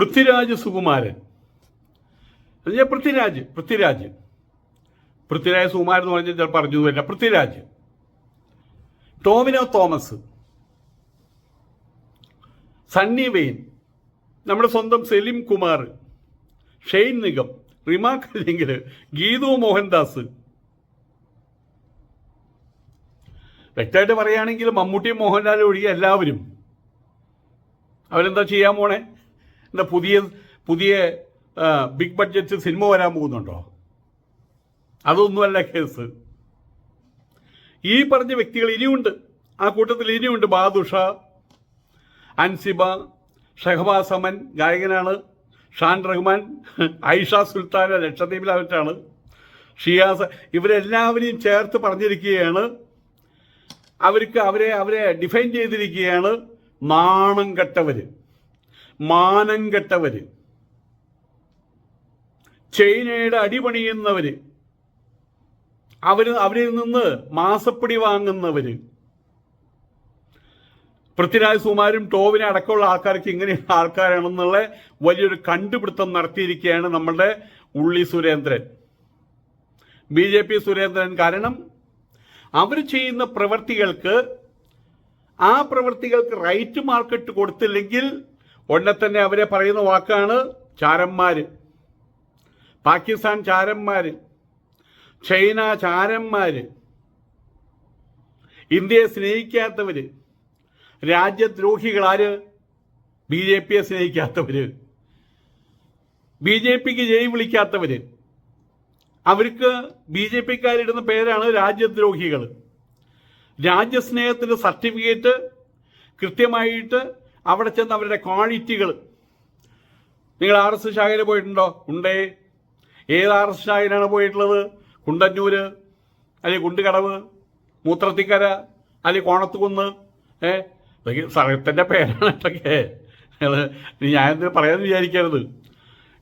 പൃഥ്വിരാജ് സുകുമാരൻ. ഞാൻ പൃഥ്വിരാജ്? പൃഥ്വിരാജ്. പൃഥ്വിരാജ് സുകുമാരൻ എന്ന് പറഞ്ഞാൽ ചിലപ്പോൾ പറഞ്ഞു വരില്ല. പൃഥ്വിരാജ്. ടോമിനോ തോമസ്. സണ്ണി വെയിൻ. നമ്മുടെ സ്വന്തം സെലിം കുമാർ. ഷെയ്ൻ നിഗം. റിമാക്ക് അല്ലെങ്കിൽ ഗീതു മോഹൻദാസ്. വ്യക്തമായിട്ട് പറയുകയാണെങ്കിൽ മമ്മൂട്ടിയും മോഹൻലാലും ഒഴികെ എല്ലാവരും. അവരെന്താ ചെയ്യാൻ പോണേ? എന്താ പുതിയ പുതിയ ബിഗ് ബഡ്ജറ്റ് സിനിമ വരാൻ പോകുന്നുണ്ടോ? അതൊന്നുമല്ല കേസ്. ഈ പറഞ്ഞ വ്യക്തികൾ ഇനിയുണ്ട്. ആ കൂട്ടത്തിൽ ഇനിയുണ്ട് ബാദുഷ അൻസിബ ഷഹബാസ് അമൻ ഗായകനാണ് ഷാൻ റഹ്മാൻ ഐഷ സുൽത്താന ലക്ഷദ്വീപിലാവറ്റാണ് ഷിയാസ് ഇവരെല്ലാവരെയും ചേർത്ത് പറഞ്ഞിരിക്കുകയാണ്. അവർക്ക് അവരെ അവരെ ഡിഫൈൻ ചെയ്തിരിക്കുകയാണ് നാണം കെട്ടവര്. മാനം കെട്ടവര്. ചൈനയുടെ അടിപണിയുന്നവര് അവർ അവരിൽ നിന്ന് മാസപ്പടി വാങ്ങുന്നവര്. പൃഥ്വിരാജ് സുമാരും ടോവിനെ അടക്കമുള്ള ആൾക്കാർക്ക് ഇങ്ങനെയുള്ള ആൾക്കാരാണെന്നുള്ള വലിയൊരു കണ്ടുപിടുത്തം നടത്തിയിരിക്കുകയാണ് നമ്മളുടെ ഉള്ളി Surendran. B J P Surendran കാരണം അവർ ചെയ്യുന്ന പ്രവൃത്തികൾക്ക് ആ പ്രവൃത്തികൾക്ക് റൈറ്റ് മാർക്കറ്റ് കൊടുത്തില്ലെങ്കിൽ ഉടനെ തന്നെ അവരെ പറയുന്ന വാക്കാണ് ചാരന്മാര്. പാകിസ്ഥാൻ ചാരന്മാര്. ചൈന ചാരന്മാര്. ഇന്ത്യയെ സ്നേഹിക്കാത്തവര്. രാജ്യദ്രോഹികളാര് ബി ജെ പിയെ സ്നേഹിക്കാത്തവര്. ബി ജെ പിക്ക് ജയ് വിളിക്കാത്തവര്. അവർക്ക് ബി ജെ പിക്കാരിടുന്ന പേരാണ് രാജ്യദ്രോഹികൾ രാജ്യസ്നേഹത്തിന്റെ സർട്ടിഫിക്കറ്റ് കൃത്യമായിട്ട് അവിടെ ചെന്ന് അവരുടെ ക്വാളിറ്റികൾ. നിങ്ങൾ ആർ എസ് ശാഖയിൽ പോയിട്ടുണ്ടോ? ഉണ്ടേ. ഏത് ആർ എസ് ശാഖയിലാണ് പോയിട്ടുള്ളത്? കുണ്ടന്നൂര് അല്ലെങ്കിൽ കുണ്ടുകടവ് മൂത്രത്തിക്കര അല്ലെങ്കിൽ കോണത്തുകുന്ന്. ഏ? ഇതൊക്കെ സ്ഥലത്തിന്റെ പേരാണ് ഇതൊക്കെ എന്ത് പറയാമെന്ന് വിചാരിക്കരുത്.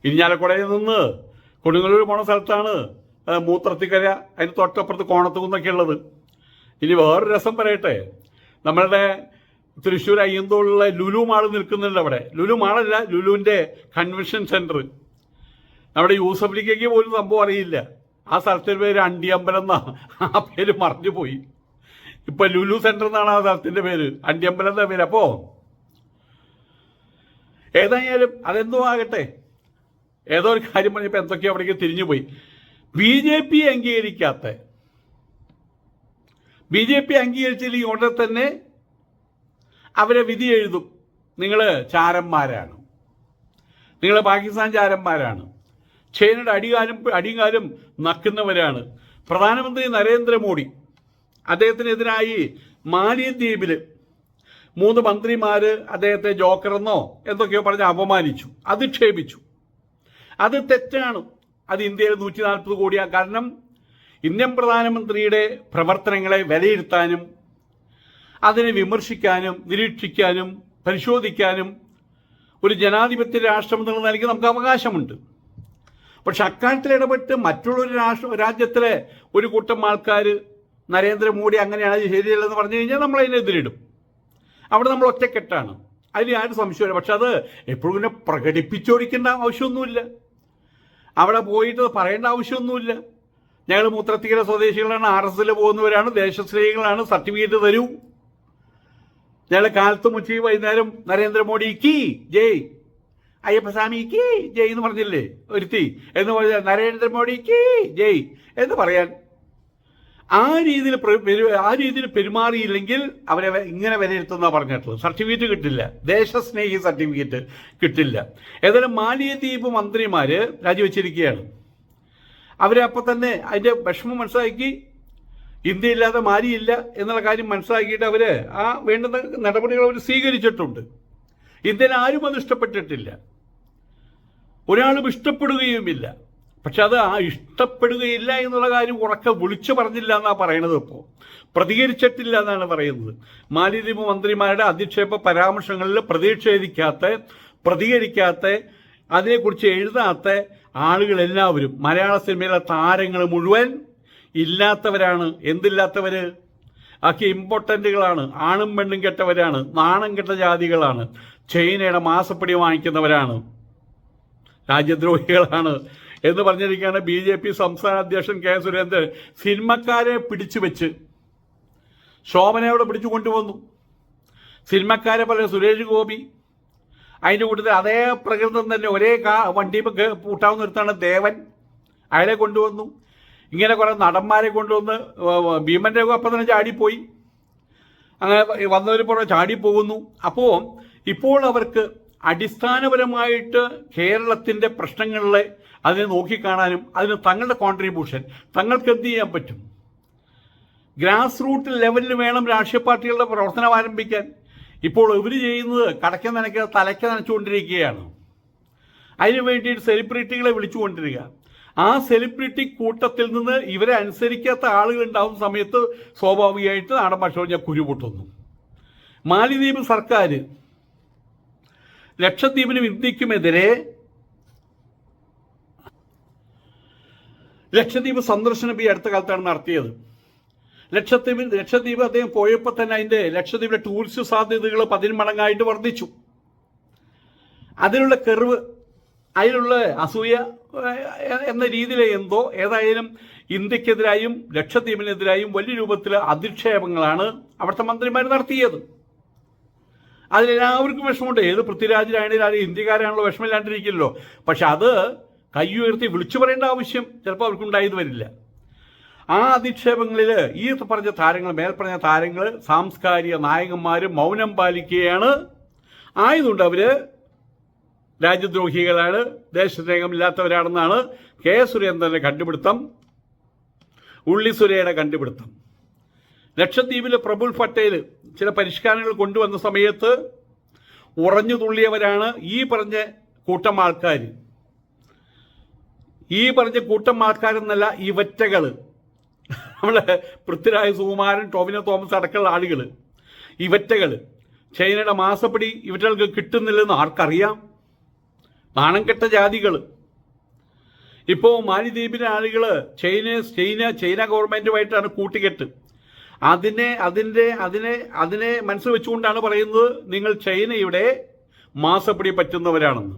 ഇരിഞ്ഞാലക്കുടയിൽ നിന്ന് കൊടുങ്ങല്ലൂർ പോണ സ്ഥലത്താണ് മൂത്രത്തിക്കര അതിന് തൊട്ടപ്പുറത്ത് കോണത്തുകുന്നൊക്കെ ഉള്ളത് ഇനി വേറൊരു രസം പറയട്ടെ. നമ്മളുടെ തൃശ്ശൂർ അയ്യന്തോളിലുള്ള ലുലു മാൾ നിൽക്കുന്നുണ്ട് അവിടെ. ലുലു മാളല്ല ലുലുവിന്റെ കൺവെൻഷൻ സെന്റർ നമ്മുടെ യൂസഫലിക്കേക്ക് പോലും സംഭവം അറിയില്ല. ആ സ്ഥലത്തിന്റെ പേര് അണ്ടിയമ്പലം എന്നാ. ആ പേര് മറഞ്ഞു പോയി. ഇപ്പൊ ലുലു സെന്റർ എന്നാണ് ആ സ്ഥലത്തിന്റെ പേര്. അണ്ടിയമ്പലം എന്ന പേര്? അപ്പോ ഏതായാലും അതെന്തോ ആകട്ടെ. ഏതോ ഒരു കാര്യം പറഞ്ഞപ്പോൾ എന്തൊക്കെയോ അവിടേക്ക് തിരിഞ്ഞു പോയി. ബി ജെ പി അംഗീകരിക്കാത്ത ബി ജെ പി അംഗീകരിച്ചില്ലെങ്കിൽ ഉടനെ തന്നെ അവരെ വിധി എഴുതും. നിങ്ങൾ ചാരന്മാരാണ്. നിങ്ങൾ പാകിസ്ഥാൻ ചാരന്മാരാണ്. ചൈനയുടെ അടികാലും അടികാലും നക്കുന്നവരാണ്. പ്രധാനമന്ത്രി നരേന്ദ്രമോദി അദ്ദേഹത്തിനെതിരായി മാലിദ്വീപിൽ മൂന്ന് മന്ത്രിമാർ അദ്ദേഹത്തെ ജോക്കറെന്നോ എന്തൊക്കെയോ പറഞ്ഞ് അപമാനിച്ചു അധിക്ഷേപിച്ചു. അത് തെറ്റാണ്. അത് ഇന്ത്യയിൽ നൂറ്റി നാൽപ്പത് കോടിയാണ് കാരണം ഇന്ത്യൻ പ്രധാനമന്ത്രിയുടെ പ്രവർത്തനങ്ങളെ വിലയിരുത്താനും അതിനെ വിമർശിക്കാനും നിരീക്ഷിക്കാനും പരിശോധിക്കാനും ഒരു ജനാധിപത്യ രാഷ്ട്രം എന്നുള്ള നിലയ്ക്ക് നമുക്ക് അവകാശമുണ്ട്. പക്ഷെ അക്കാര്യത്തിൽ ഇടപെട്ട് മറ്റുള്ളൊരു രാഷ്ട്ര രാജ്യത്തിലെ ഒരു കൂട്ടം ആൾക്കാർ നരേന്ദ്രമോദി അങ്ങനെയാണ് ശരിയല്ലെന്ന് പറഞ്ഞു കഴിഞ്ഞാൽ നമ്മൾ അതിനെ അതിനെതിരിടും അവിടെ നമ്മൾ ഒറ്റക്കെട്ടാണ്. അതിൽ ആരും സംശയമില്ല പക്ഷെ അത് എപ്പോഴും പിന്നെ പ്രകടിപ്പിച്ചോടിക്കേണ്ട ആവശ്യമൊന്നുമില്ല. അവിടെ പോയിട്ട് പറയേണ്ട ആവശ്യമൊന്നുമില്ല. ഞങ്ങൾ മൂത്രത്തിക്കര സ്വദേശികളാണ് ആർ എസ് എല്ലിൽ പോകുന്നവരാണ് ദേശസ്നേഹികളാണ് സർട്ടിഫിക്കറ്റ് തരൂ. ഞങ്ങൾ കാലത്ത് മുച്ചി വൈകുന്നേരം നരേന്ദ്രമോദി കി ജയ് അയ്യപ്പസ്വാമി കി ജയ് എന്ന് പറഞ്ഞില്ലേ ഒരുത്തി. എന്ന് പറഞ്ഞാൽ കി ജയ് എന്ന് പറയാൻ. ആ രീതിയിൽ ആ രീതിയിൽ പെരുമാറിയില്ലെങ്കിൽ അവരെ ഇങ്ങനെ വിലയിരുത്തുന്ന പറഞ്ഞിട്ടുള്ളത്. സർട്ടിഫിക്കറ്റ് കിട്ടില്ല. ദേശസ്നേഹി സർട്ടിഫിക്കറ്റ് കിട്ടില്ല. ഏതായാലും മാലിദ്വീപ് മന്ത്രിമാര് രാജിവെച്ചിരിക്കുകയാണ്. അവരെ അപ്പം തന്നെ അതിന്റെ വിഷമം മനസ്സിലാക്കി ഇന്ത്യ മാരിയില്ല എന്നുള്ള കാര്യം മനസ്സിലാക്കിയിട്ട് അവർ ആ വേണ്ടുന്ന നടപടികൾ അവർ സ്വീകരിച്ചിട്ടുണ്ട്. ഇന്ത്യയിൽ ആരും അത് ഇഷ്ടപ്പെട്ടിട്ടില്ല. ഒരാളും ഇഷ്ടപ്പെടുകയുമില്ല. പക്ഷെ അത് ആ ഇഷ്ടപ്പെടുകയില്ല എന്നുള്ള കാര്യം ഉറക്കെ വിളിച്ചു പറഞ്ഞില്ല എന്നാ പറയണത് ഇപ്പോൾ പ്രതികരിച്ചിട്ടില്ല എന്നാണ് പറയുന്നത്. മാലിദ്വീപ് മന്ത്രിമാരുടെ അധിക്ഷേപ പരാമർശങ്ങളിൽ പ്രതിഷേധിക്കാത്ത പ്രതികരിക്കാത്ത അതിനെക്കുറിച്ച് എഴുതാത്ത ആളുകളെല്ലാവരും മലയാള സിനിമയിലെ താരങ്ങൾ മുഴുവൻ ഇല്ലാത്തവരാണ്. എന്തില്ലാത്തവര്? ഒക്കെ ഇമ്പോർട്ടന്റുകളാണ് ആണും പെണ്ണും കെട്ടവരാണ്. നാണം കെട്ട ജാതികളാണ്. ചൈനയുടെ മാസപ്പടി വാങ്ങിക്കുന്നവരാണ്. രാജ്യദ്രോഹികളാണ്. എന്ന് പറഞ്ഞിരിക്കുകയാണ് ബി ജെ പി സംസ്ഥാന അധ്യക്ഷൻ കെ സുരേന്ദ്രൻ. സിനിമക്കാരെ പിടിച്ചു വെച്ച് ശോഭനയോടെ പിടിച്ചു കൊണ്ടുവന്നു. സിനിമക്കാരെ പോലെ സുരേഷ് ഗോപി. അതിന്റെ കൂട്ടത്തിൽ അതേ പ്രകൃതം തന്നെ ഒരേ കാ വണ്ടി പൂട്ടാവുന്ന ഒരുത്താണ് ദേവൻ. അയാളെ കൊണ്ടുവന്നു. ഇങ്ങനെ കുറേ നടന്മാരെ കൊണ്ടുവന്ന് ഭീമന്റെ അപ്പം തന്നെ ചാടിപ്പോയി. അങ്ങനെ വന്നവർ പുറമെ ചാടിപ്പോകുന്നു. അപ്പോൾ ഇപ്പോൾ അവർക്ക് അടിസ്ഥാനപരമായിട്ട് കേരളത്തിന്റെ പ്രശ്നങ്ങളെ അതിനെ നോക്കിക്കാണാനും അതിന് തങ്ങളുടെ കോൺട്രിബ്യൂഷൻ തങ്ങൾക്ക് എന്ത് ചെയ്യാൻ പറ്റും? ഗ്രാസ് റൂട്ട് ലെവലിൽ വേണം രാഷ്ട്രീയ പാർട്ടികളുടെ പ്രവർത്തനം ആരംഭിക്കാൻ. ഇപ്പോൾ ഇവർ ചെയ്യുന്നത് കടക്ക നനയ്ക്കാതെ തലയ്ക്ക് നനച്ചുകൊണ്ടിരിക്കുകയാണ്. അതിനു വേണ്ടിയിട്ട് സെലിബ്രിറ്റികളെ വിളിച്ചുകൊണ്ടിരിക്കുക. ആ സെലിബ്രിറ്റി കൂട്ടത്തിൽ നിന്ന് ഇവരെ അനുസരിക്കാത്ത ആളുകൾ ഉണ്ടാകുന്ന സമയത്ത് സ്വാഭാവികമായിട്ട് നാടൻ ഭാഷ ഞാൻ കുരുപൊട്ടുന്നു. മാലിദ്വീപ് സർക്കാർ ലക്ഷദ്വീപിനും ഇന്ത്യക്കുമെതിരെ ലക്ഷദ്വീപ് സന്ദർശനം ഈ അടുത്ത കാലത്താണ് നടത്തിയത്. ലക്ഷദ്വീപിൽ ലക്ഷദ്വീപ് അദ്ദേഹം പോയപ്പോൾ തന്നെ അതിന്റെ ലക്ഷദ്വീപിലെ ടൂറിസ്റ്റ് സാധ്യതകൾ പതിന് മടങ്ങായിട്ട് വർദ്ധിച്ചു. അതിനുള്ള കെറിവ് അതിലുള്ള അസൂയ എന്ന രീതിയിൽ എന്തോ ഏതായാലും ഇന്ത്യക്കെതിരായും ലക്ഷദ്വീപിനെതിരായും വലിയ രൂപത്തിൽ അധിക്ഷേപങ്ങളാണ് അവിടുത്തെ മന്ത്രിമാർ നടത്തിയത്. അതിലെല്ലാവർക്കും വിഷമമുണ്ട്. ഏത് പൃഥ്വിരാജിലാണെങ്കിലും ആരും ഇന്ത്യക്കാരാണല്ലോ വിഷമില്ലാണ്ടിരിക്കില്ലല്ലോ. പക്ഷെ അത് കൈ ഉയർത്തി വിളിച്ചു പറയേണ്ട ആവശ്യം ചിലപ്പോൾ അവർക്കുണ്ടായത് വരില്ല. ആ അധിക്ഷേപങ്ങളിൽ ഈ പറഞ്ഞ താരങ്ങൾ മേൽപ്പറഞ്ഞ താരങ്ങൾ സാംസ്കാരിക നായകന്മാർ മൗനം പാലിക്കുകയാണ്. ആയതുകൊണ്ട് അവർ രാജ്യദ്രോഹികളാണ് ദേശസ്നേഹമില്ലാത്തവരാണെന്നാണ് കെ സുരേന്ദ്രന്റെ കണ്ടുപിടുത്തം. ഉള്ളി സുരയുടെ കണ്ടുപിടുത്തം. ലക്ഷദ്വീപിലെ പ്രഫുൽ പട്ടേൽ ചില പരിഷ്കാരങ്ങൾ കൊണ്ടുവന്ന സമയത്ത് ഉറഞ്ഞു തുള്ളിയവരാണ് ഈ പറഞ്ഞ കൂട്ടം ആൾക്കാർ ഈ പറഞ്ഞ കൂട്ടം ആൾക്കാരെന്നല്ല ഇവറ്റകൾ നമ്മളെ പൃഥ്വിരാജ് സുകുമാരൻ ടോമിനോ തോമസ് അടക്കമുള്ള ആളുകൾ ഇവറ്റകൾ ചൈനയുടെ മാസപ്പടി ഇവറ്റകൾക്ക് കിട്ടുന്നില്ലെന്ന് ആർക്കറിയാം? നാണം കെട്ട ജാതികൾ. ഇപ്പോൾ മാലിദ്വീപിലെ ആളുകൾ ചൈന ചൈന ചൈന ഗവൺമെന്റുമായിട്ടാണ് കൂട്ടുകെട്ട്. അതിനെ അതിന്റെ അതിനെ അതിനെ മനസ്സിൽ വെച്ചുകൊണ്ടാണ് പറയുന്നത് നിങ്ങൾ ചൈനയുടെ മാസപ്പിടി പറ്റുന്നവരാണെന്ന്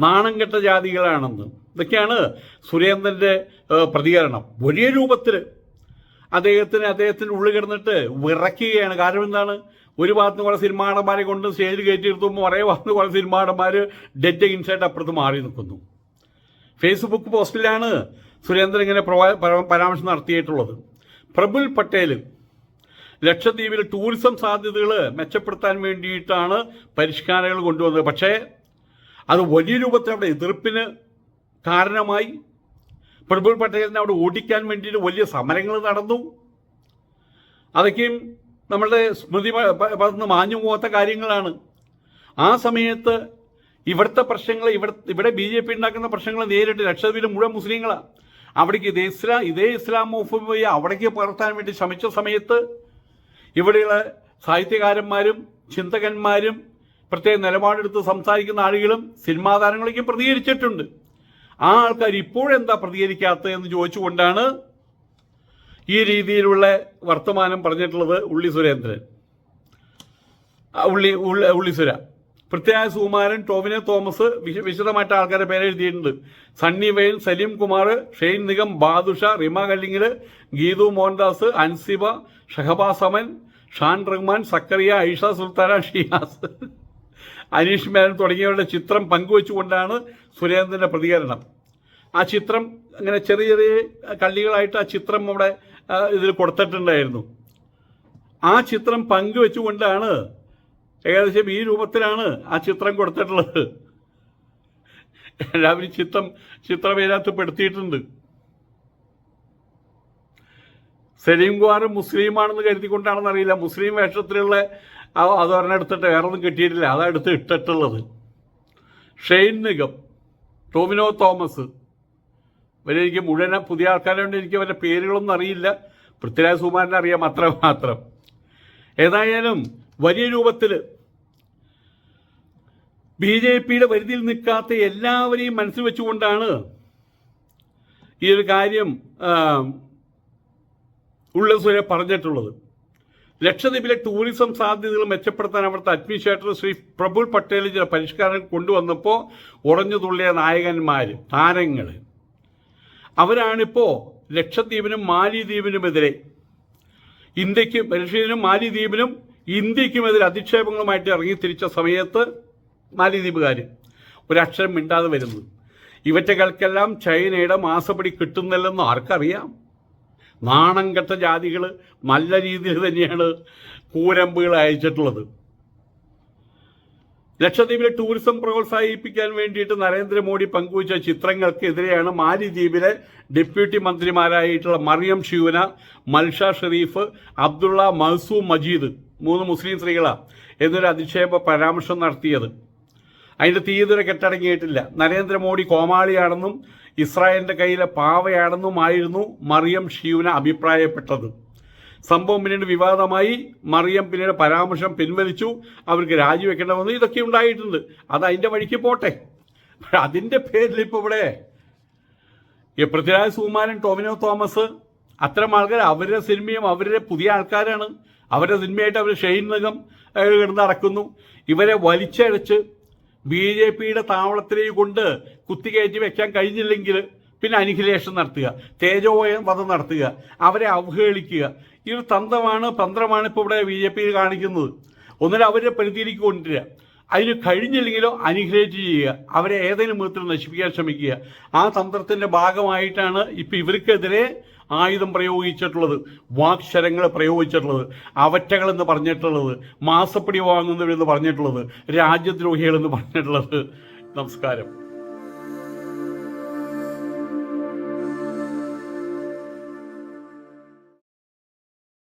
നാണം കെട്ട ജാതികളാണെന്ന്. ഇതൊക്കെയാണ് സുരേന്ദ്രന്റെ പ്രതികരണം. വലിയ രൂപത്തിൽ അദ്ദേഹത്തിന് അദ്ദേഹത്തിന്റെ ഉള്ളിൽ കിടന്നിട്ട് വിറയ്ക്കുകയാണ്. കാരണം എന്താണ്? ഒരു ഭാഗത്ത് കുറേ സിനിമാടന്മാരെ കൊണ്ട് സ്റ്റേജ് കയറ്റിയിരുത്തുമ്പോൾ ഒരേ ഭാഗത്ത് കുറേ സിനിമാടന്മാർ ഡെറ്റ് ഇൻസൈഡ് അപ്പുറത്ത് മാറി നിൽക്കുന്നു. ഫേസ്ബുക്ക് പോസ്റ്റിലാണ് സുരേന്ദ്രൻ ഇങ്ങനെ പരാമർശം നടത്തിയിട്ടുള്ളത്. പ്രബുൽ പട്ടേൽ ലക്ഷദ്വീപിൽ ടൂറിസം സാധ്യതകൾ മെച്ചപ്പെടുത്താൻ വേണ്ടിയിട്ടാണ് പരിഷ്കാരങ്ങൾ കൊണ്ടുവന്നത്. പക്ഷേ അത് വലിയ രൂപത്തിൽ അവിടെ എതിർപ്പിന് കാരണമായി. പ്രബുൽ പട്ടേലിനെ അവിടെ ഓടിക്കാൻ വേണ്ടിയിട്ട് വലിയ സമരങ്ങൾ നടന്നു. അതൊക്കെയും നമ്മളുടെ സ്മൃതി പറഞ്ഞ് മാഞ്ഞു പോകാത്ത കാര്യങ്ങളാണ്. ആ സമയത്ത് ഇവിടുത്തെ പ്രശ്നങ്ങൾ ഇവിടെ ഇവിടെ ബി ജെ പി ഉണ്ടാക്കുന്ന പ്രശ്നങ്ങൾ നേരിട്ട് ലക്ഷദ്വീപിലെ മുഴുവൻ മുസ്ലിങ്ങളാണ് അവിടേക്ക് ഇതേ ഇസ്ലാം ഇതേ ഇസ്ലാമോഫോബിയ അവിടേക്ക് പകർത്താൻ വേണ്ടി ശ്രമിച്ച സമയത്ത് ഇവിടെയുള്ള സാഹിത്യകാരന്മാരും ചിന്തകന്മാരും പ്രത്യേക നിലപാടെടുത്ത് സംസാരിക്കുന്ന ആളുകളും സിനിമാ താരങ്ങളൊക്കെ പ്രതികരിച്ചിട്ടുണ്ട്. ആ ആൾക്കാർ ഇപ്പോഴെന്താ പ്രതികരിക്കാത്തതെന്ന് ചോദിച്ചുകൊണ്ടാണ് ഈ രീതിയിലുള്ള വർത്തമാനം പറഞ്ഞിട്ടുള്ളത് ഉള്ളി സുരേന്ദ്രൻ. ഉള്ളി ഉള്ളി ഉള്ളിസുര പ്രത്യേക സുകുമാരൻ ടോവിനെ തോമസ് വിശ- വിശദമായിട്ട് ആൾക്കാരെ പേരെഴുതിയിട്ടുണ്ട് സണ്ണി വെയിൻ സലീം കുമാർ ഷെയ്ൻ നിഗം ബാദുഷ റിമ കല്ലിങ്ങൽ ഗീതു മോഹൻദാസ് അൻസിബ ഷഹബാസ് അമൻ ഷാൻ റഹ്മാൻ സക്കറിയ ഐഷ സുൽത്താന ഷിയാസ്. അനീഷ് മേനൻ തുടങ്ങിയവരുടെ ചിത്രം പങ്കുവെച്ചുകൊണ്ടാണ് സുരേന്ദ്രന്റെ പ്രതികരണം. ആ ചിത്രം അങ്ങനെ ചെറിയ ചെറിയ കള്ളികളായിട്ട് ആ ചിത്രം അവിടെ ഇതിൽ കൊടുത്തിട്ടുണ്ടായിരുന്നു. ആ ചിത്രം പങ്കുവെച്ചുകൊണ്ടാണ് ഏകദേശം ഈ രൂപത്തിലാണ് ആ ചിത്രം കൊടുത്തിട്ടുള്ളത്. എല്ലാവരും ചിത്രം ചിത്രം ഇതിനകത്ത് പെടുത്തിയിട്ടുണ്ട്. സലീം കുമാർ മുസ്ലിമാണെന്ന് കരുതിക്കൊണ്ടാണെന്ന് അറിയില്ല. മുസ്ലിം വേഷത്തിലുള്ള ആ- അത് ഒരെണ്ണം എടുത്തിട്ട് വേറെ ഒന്നും കിട്ടിയിട്ടില്ല. അതാ എടുത്ത് ഇട്ടിട്ടുള്ളത്. ഷെയ്ൻ നിഗം ടോമിനോ തോമസ്. ഇവരെ എനിക്ക് മുഴുവൻ പുതിയ ആൾക്കാരെ കൊണ്ട് എനിക്ക് അവരുടെ പേരുകളൊന്നും അറിയില്ല. പൃഥ്വിരാജ് സുമാരനെ അറിയാം അത്ര മാത്രം. ഏതായാലും വലിയ രൂപത്തിൽ ബി ജെ പിയുടെ വരുതിയിൽ നിൽക്കാത്ത എല്ലാവരെയും മനസ്സിൽ വെച്ചുകൊണ്ടാണ് ഈ ഒരു കാര്യം ഉള്ളസുരെ പറഞ്ഞിട്ടുള്ളത്. ലക്ഷദ്വീപിലെ ടൂറിസം സാധ്യതകൾ മെച്ചപ്പെടുത്താൻ അവിടുത്തെ അഡ്മിനിസ്ട്രേറ്റർ ശ്രീ പ്രഫുൽ പട്ടേൽ ചില പരിഷ്കാരങ്ങൾ കൊണ്ടുവന്നപ്പോൾ ഉറഞ്ഞു തുള്ളിയ നായകന്മാർ താരങ്ങൾ അവരാണിപ്പോൾ ലക്ഷദ്വീപിനും മാലിദ്വീപിനുമെതിരെ. ഇന്ത്യക്കും ലക്ഷദ്വീപിനും മാലിദ്വീപിനും ഇന്ത്യക്കുമെതിരെ അധിക്ഷേപങ്ങളുമായിട്ട് ഇറങ്ങി തിരിച്ച സമയത്ത് മാലിദ്വീപുകാർ ഒരക്ഷരം മിണ്ടാതെ വരുന്നത്. ഇവറ്റകൾക്കെല്ലാം ചൈനയുടെ മാസപ്പടി കിട്ടുന്നില്ലെന്ന് ആർക്കറിയാം? നാണം കെട്ട ജാതികൾ നല്ല രീതിയിൽ തന്നെയാണ് കൂരമ്പുകൾ അയച്ചിട്ടുള്ളത്. ലക്ഷദ്വീപിലെ ടൂറിസം പ്രോത്സാഹിപ്പിക്കാൻ വേണ്ടിയിട്ട് നരേന്ദ്രമോദി പങ്കുവച്ച ചിത്രങ്ങൾക്കെതിരെയാണ് മാലിദ്വീപിലെ ഡെപ്യൂട്ടി മന്ത്രിമാരായിട്ടുള്ള മറിയം ഷിയൂന മൽഷ ഷെരീഫ് അബ്ദുള്ള മഹസൂം മജീദ് മൂന്ന് മുസ്ലിം സ്ത്രീകളാണ് എന്നൊരു അധിക്ഷേപ പരാമർശം നടത്തിയത്. അതിന്റെ തീയതി കെട്ടടങ്ങിയിട്ടില്ല. നരേന്ദ്രമോദി കോമാളിയാണെന്നും ഇസ്രായേലിന്റെ കയ്യിലെ പാവയാണെന്നുമായിരുന്നു മറിയം ഷിയൂന അഭിപ്രായപ്പെട്ടത്. സംഭവം പിന്നീട് വിവാദമായി. മറിയം പിന്നീട് പരാമർശം പിൻവലിച്ചു. അവർക്ക് രാജിവെക്കണമെന്ന് ഇതൊക്കെ ഉണ്ടായിട്ടുണ്ട്. അത് അതിന്റെ വഴിക്ക് പോട്ടെ. അതിന്റെ പേരിൽ ഇപ്പോൾ ഇവിടെ ഈ പൃഥ്വിരാജ് സുകുമാരൻ ടോമിനോ തോമസ് അത്തരം ആൾക്കാർ അവരുടെ സിനിമയും അവരുടെ പുതിയ ആൾക്കാരാണ്. അവരുടെ സിനിമയായിട്ട് അവർ ഷെയ്ൻ നിഗം കിടന്ന് നടക്കുന്നു. ഇവരെ വലിച്ചഴച്ച് ബി ജെ പിയുടെ താവളത്തിലേക്ക് കൊണ്ട് കുത്തികയറ്റി വെക്കാൻ കഴിഞ്ഞില്ലെങ്കിൽ പിന്നെ അനിഹിലേഷൻ നടത്തുക. തേജോയം വധം നടത്തുക. അവരെ അവഹേളിക്കുക. ഈ ഒരു തന്ത്രമാണ് തന്ത്രമാണ് ഇപ്പോൾ ഇവിടെ ബി ജെ പി കാണിക്കുന്നത്. ഒന്നിനെ അവരെ പരിധിയിലേക്ക് കൊണ്ടുവരിക. അതിന് കഴിഞ്ഞില്ലെങ്കിലോ അനുഗ്രഹിച്ച് ചെയ്യുക. അവരെ ഏതെങ്കിലും വിധത്തിൽ നശിപ്പിക്കാൻ ശ്രമിക്കുക. ആ തന്ത്രത്തിന്റെ ഭാഗമായിട്ടാണ് ഇപ്പം ഇവർക്കെതിരെ ആയുധം പ്രയോഗിച്ചിട്ടുള്ളത് വാക്ശരങ്ങൾ പ്രയോഗിച്ചിട്ടുള്ളത് അവറ്റകളെന്ന് പറഞ്ഞിട്ടുള്ളത് മാസപ്പടി വാങ്ങുന്നവരെന്ന് പറഞ്ഞിട്ടുള്ളത് രാജ്യദ്രോഹികളെന്ന് പറഞ്ഞിട്ടുള്ളത്. നമസ്കാരം.